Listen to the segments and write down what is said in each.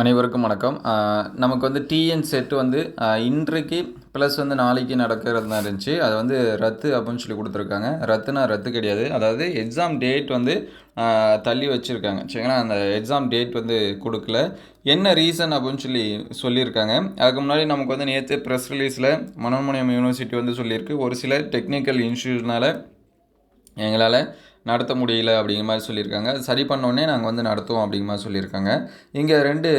அனைவருக்கும் வணக்கம். நமக்கு வந்து டிஎன் செட் வந்து இன்றைக்கு ப்ளஸ் வந்து நாளைக்கு நடக்கிறது தான் இருந்துச்சு. அது வந்து ரத்து அப்படின்னு சொல்லி கொடுத்துருக்காங்க. ரத்துனா ரத்து கிடையாது. அதாவது எக்ஸாம் டேட் வந்து தள்ளி வச்சுருக்காங்க. சரிங்களா? அந்த எக்ஸாம் டேட் வந்து கொடுக்கல. என்ன ரீசன் அப்படின்னு சொல்லி சொல்லியிருக்காங்க. அதுக்கு முன்னாடி நமக்கு வந்து நேற்று ப்ரெஸ் ரிலீஸில் மனோன்மணியம் யூனிவர்சிட்டி வந்து சொல்லியிருக்கு. ஒரு சில டெக்னிக்கல் இன்ஸ்டியூட்னால் எங்களால் நடத்த முடியல அப்படிங்கிற மாதிரி சொல்லியிருக்காங்க. சரி பண்ணோடனே நாங்கள் வந்து நடத்துவோம் அப்படிங்கிற மாதிரி சொல்லியிருக்காங்க. இங்கே ரெண்டு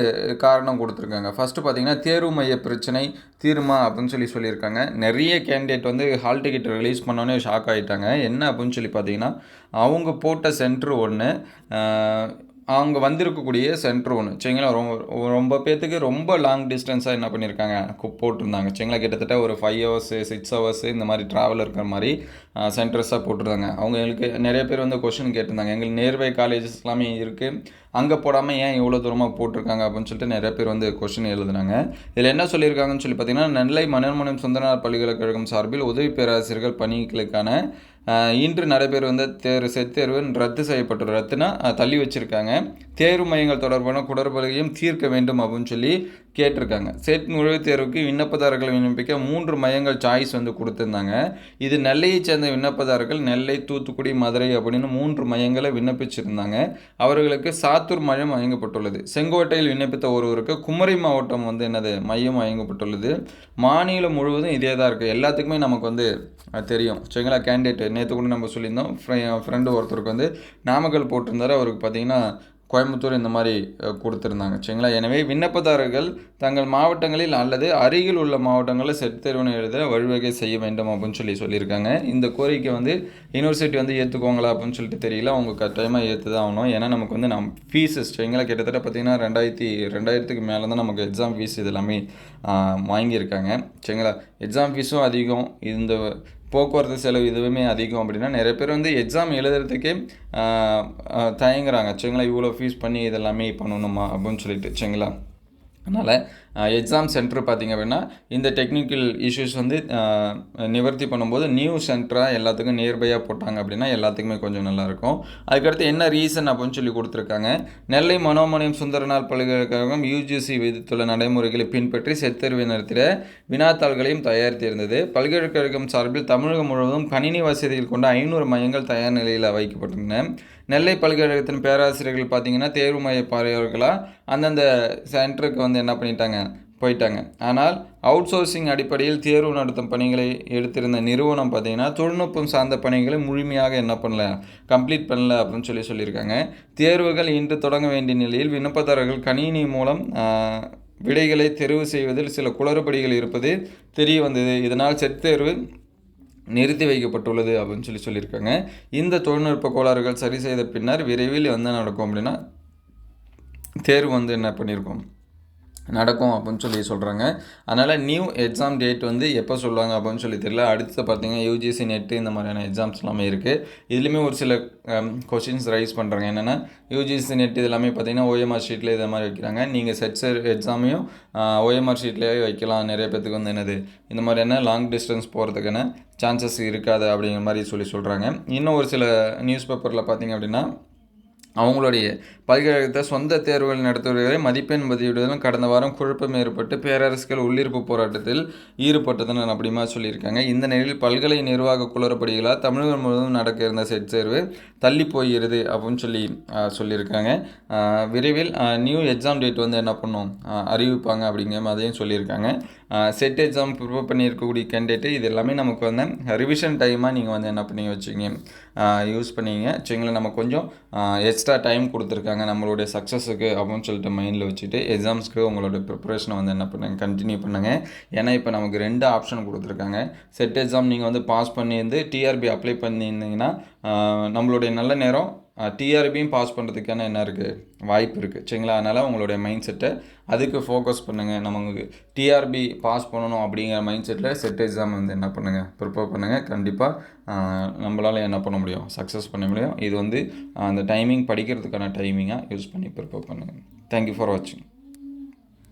காரணம் கொடுத்துருக்காங்க. ஃபஸ்ட்டு பார்த்தீங்கன்னா தேர்வு மைய பிரச்சனை தீருமா அப்படின்னு சொல்லி சொல்லியிருக்காங்க. நிறைய கேண்டிடேட் வந்து ஹால் டிக்கெட் ரிலீஸ் பண்ணோன்னே ஷாக் ஆகிட்டாங்க என்ன அப்படின்னு சொல்லி பார்த்தீங்கன்னா அவங்க போட்ட சென்ட்ரு ஒன்று அவங்க வந்திருக்கக்கூடிய சென்டர் ஒன்று சரிங்களா ரொம்ப ரொம்ப பேர்த்துக்கு ரொம்ப லாங் டிஸ்டன்ஸாக என்ன பண்ணியிருக்காங்க போட்டிருந்தாங்க. சரிங்களா கிட்டத்தட்ட ஒரு ஃபைவ் ஹவர்ஸு சிக்ஸ் ஹவர்ஸு இந்த மாதிரி ட்ராவல் இருக்கிற மாதிரி சென்டர்ஸாக போட்டிருந்தாங்க. அவங்க எங்களுக்கு நிறைய பேர் வந்து கொஷின் கேட்டிருந்தாங்க. எங்களுக்கு நியர்பை காலேஜஸ் எல்லாமே இருக்குது அங்கே போடாமல் ஏன் இவ்வளோ தூரமாக போட்டிருக்காங்க? அப்படின்னு சொல்லிட்டு நிறைய பேர் வந்து கொஷின் எழுதுனாங்க. இதில் என்ன சொல்லியிருக்காங்கன்னு சொல்லி பார்த்தீங்கன்னா நெல்லை மனோன்மனம் சுந்தரனார் பல்கலைக்கழகம் சார்பில் உதவி பேராசிரியர்கள் பணிகளுக்கான இன்று நடைபெறும் வந்த தேர்வு செத்தேர்வு ரத்து செய்யப்பட்டுள்ளது ரத்துனா தள்ளி வச்சுருக்காங்க. தேர்வு மையங்கள் தொடர்பான குடற்பலையும் தீர்க்க வேண்டும் அப்படின்னு சொல்லி கேட்டிருக்காங்க. செட் நுழைவுத் தேர்வுக்கு விண்ணப்பதாரர்கள் விண்ணப்பிக்க மூன்று மையங்கள் சாய்ஸ் வந்து கொடுத்துருந்தாங்க. இது நெல்லையை சேர்ந்த விண்ணப்பதாரர்கள் நெல்லை தூத்துக்குடி மதுரை அப்படின்னு மூன்று மையங்களை விண்ணப்பிச்சிருந்தாங்க. அவர்களுக்கு சாத்தூர் மையம் வழங்கப்பட்டுள்ளது. செங்கோட்டையில் விண்ணப்பித்த ஒருவருக்கு குமரி மாவட்டம் வந்து என்னது? மையம் வழங்கப்பட்டுள்ளது. மாநிலம் முழுவதும் இதே தான் இருக்குது எல்லாத்துக்குமே நமக்கு வந்து தெரியும். சரிங்களா? கேண்டிடேட் நேற்று கூட நம்ம சொல்லியிருந்தோம். ஃப்ரெண்டு ஒருத்தருக்கு வந்து நாமக்கல் போட்டிருந்தார். அவருக்கு பார்த்தீங்கன்னா கோயம்புத்தூர் இந்த மாதிரி கொடுத்துருந்தாங்க. சரிங்களா? எனவே விண்ணப்பதாரர்கள் தங்கள் மாவட்டங்களில் அல்லது அருகில் உள்ள மாவட்டங்களில் செட் தேர்வினை எழுத வழிவகை செய்ய வேண்டும் அப்படின்னு சொல்லி சொல்லியிருக்காங்க. இந்த கோரிக்கை வந்து யூனிவர்சிட்டி வந்து ஏற்றுக்கோங்களா அப்படின்னு சொல்லிட்டு தெரியல. அவங்க கட்டாயமாக ஏற்று தான் ஆகணும். ஏன்னா நமக்கு வந்து நம் ஃபீஸஸ் சரிங்களா? கிட்டத்தட்ட பார்த்திங்கன்னா ரெண்டாயிரத்தி ரெண்டாயிரத்துக்கு மேலே தான் நமக்கு எக்ஸாம் ஃபீஸ் இது எல்லாமே வாங்கியிருக்காங்க. சரிங்களா? எக்ஸாம் ஃபீஸும் அதிகம். இந்த போக்குவரத்து செலவு இதுவுமே அதிகம் அப்படின்னா நிறைய பேர் வந்து எக்ஸாம் எழுதுறதுக்கே தயங்குறாங்க. சரிங்களா இவ்வளோ ஃபீஸ் பண்ணி இதெல்லாமே பண்ணணுமா அப்படின்னு சொல்லிட்டு சரிங்களா? அதனால் எக்ஸாம் சென்டர் பார்த்திங்க அப்படின்னா இந்த டெக்னிக்கல் இஷ்யூஸ் வந்து நிவர்த்தி பண்ணும்போது நியூ சென்டராக எல்லாத்துக்கும் நியர்பையாக போட்டாங்க அப்படின்னா எல்லாத்துக்குமே கொஞ்சம் நல்லாயிருக்கும் அதுக்கடுத்து என்ன ரீசன் அப்படின்னு சொல்லி கொடுத்துருக்காங்க. நெல்லை மனோமணியம் சுந்தரநாள் பல்கலைக்கழகம் யூஜிசி விதித்துள்ள நடைமுறைகளை பின்பற்றி செத்தறிவை நடத்திட வினாத்தாள்களையும் தயாரித்திருந்தது. பல்கலைக்கழகம் சார்பில் தமிழகம் முழுவதும் கணினி வசதிகள் கொண்ட ஐநூறு மையங்கள் தயார் நிலையில் வைக்கப்பட்டுள்ளன. நெல்லை பல்கலைக்கழகத்தின் பேராசிரியர்கள் பார்த்தீங்கன்னா தேர்வு மைய பார்வையாளர்களாக அந்தந்த சென்டருக்கு வந்து என்ன பண்ணிட்டாங்க? போயிட்டாங்க. ஆனால் அவுட் சோர்சிங் அடிப்படையில் தேர்வு நடத்தும் பணிகளை எடுத்திருந்த நிறுவனம் பார்த்திங்கன்னா தொழில்நுட்பம் சார்ந்த பணிகளை முழுமையாக என்ன பண்ணல கம்ப்ளீட் பண்ணல அப்படின்னு சொல்லி சொல்லியிருக்காங்க. தேர்வுகள் இன்று தொடங்க வேண்டிய நிலையில் விண்ணப்பதாரர்கள் கணினி மூலம் விடைகளை தெரிவு செய்வதில் சில குளறுபடிகள் இருப்பது தெரிய வந்தது. இதனால் செட் தேர்வு நிறுத்தி வைக்கப்பட்டுள்ளது அப்படின்னு சொல்லி சொல்லியிருக்காங்க. இந்த தொழில்நுட்ப கோளாறுகள் சரி செய்த பின்னர் விரைவில் வந்து நடக்கும் அப்படின்னா தேர்வு வந்து என்ன பண்ணியிருக்கோம்? நடக்கும் அப்படின்னு சொல்லி சொல்கிறாங்க அதனால் நியூ எக்ஸாம் டேட் வந்து எப்போ சொல்லுவாங்க அப்படின்னு சொல்லி தெரியல. அடுத்து பார்த்தீங்கன்னா யூஜிசி நெட்டு இந்த மாதிரியான எக்ஸாம்ஸ் எல்லாமே இருக்குது இதுலேயுமே ஒரு சில கொஷின்ஸ் ரைஸ் பண்ணுறாங்க என்னென்னா யூஜிசி நெட் இது எல்லாமே பார்த்தீங்கன்னா ஓஎம்ஆர் ஷீட்டில் இதை மாதிரி வைக்கிறாங்க. நீங்கள் செட்ஸர் எக்ஸாமையும் ஓஎம்ஆர் ஷீட்லேயே வைக்கலாம். நிறைய பேத்துக்கு வந்து என்னது இந்த மாதிரியான லாங் டிஸ்டன்ஸ் போகிறதுக்கான சான்சஸ் இருக்காது அப்படிங்கிற மாதிரி சொல்லி சொல்கிறாங்க இன்னும் ஒரு சில நியூஸ் பேப்பரில் பார்த்தீங்க அப்படின்னா அவங்களுடைய பல்கலைக்கழகத்தை சொந்த தேர்வுகள் நடத்துவதை மதிப்பெண் பதிவிடுவதும் கடந்த வாரம் குழப்பம் ஏற்பட்டு பேரரசுகள் உள்ளிருப்பு போராட்டத்தில் ஈடுபட்டதுன்னு அப்படிமா சொல்லியிருக்காங்க. இந்த நிலையில் பல்கலை நிர்வாக குளறுபடிகளால் தமிழகம் முழுவதும் நடக்க இருந்த செட் தேர்வு தள்ளி போகிறது அப்படின்னு சொல்லி சொல்லியிருக்காங்க. விரைவில் நியூ எக்ஸாம் டேட் வந்து என்ன பண்ணும்? அறிவிப்பாங்க அப்படிங்கிற மாதிரியும் சொல்லியிருக்காங்க. செட் எக்ஸாம் ப்ரிப்பேர் பண்ணியிருக்கக்கூடிய கேண்டிடேட்டு இது எல்லாமே நமக்கு வந்து ரிவிஷன் டைமாக நீங்கள் வந்து என்ன பண்ணி வச்சுங்க யூஸ் பண்ணிங்க. சரிங்களா நம்ம கொஞ்சம் எக்ஸ்ட்ரா டைம் கொடுத்துருக்காங்க நம்மளுடைய சக்ஸஸுக்கு அப்படின்னு சொல்லிட்டு மைண்டில் வச்சுட்டு எக்ஸாம்ஸ்க்கு உங்களோட ப்ரிப்பரேஷனை வந்து என்ன பண்ணுங்க கண்டினியூ பண்ணுங்கள் ஏன்னா இப்போ நமக்கு ரெண்டு ஆப்ஷன் கொடுத்துருக்காங்க. செட் எக்ஸாம் நீங்கள் வந்து பாஸ் பண்ணியிருந்து டிஆர்பி அப்ளை பண்ணியிருந்தீங்கன்னா நம்மளுடைய நல்ல நேரம் டிஆர்பியும் பாஸ் பண்ணுறதுக்கான என்ன இருக்குது வாய்ப்பு இருக்குது சரிங்களா? அதனால் உங்களுடைய மைண்ட் செட்டை அதுக்கு ஃபோக்கஸ் பண்ணுங்கள் நமக்கு டிஆர்பி பாஸ் பண்ணணும் அப்படிங்கிற மைண்ட் செட்டில் செட் எக்ஸாம் வந்து என்ன பண்ணுங்கள் ப்ரிப்பேர் பண்ணுங்கள் கண்டிப்பாக நம்மளால் என்ன பண்ண முடியும்? சக்ஸஸ் பண்ண முடியும். இது வந்து அந்த டைமிங் படிக்கிறதுக்கான டைமிங்காக யூஸ் பண்ணி ப்ரிப்பேர் பண்ணுங்கள் தேங்க்யூ ஃபார் வாட்சிங்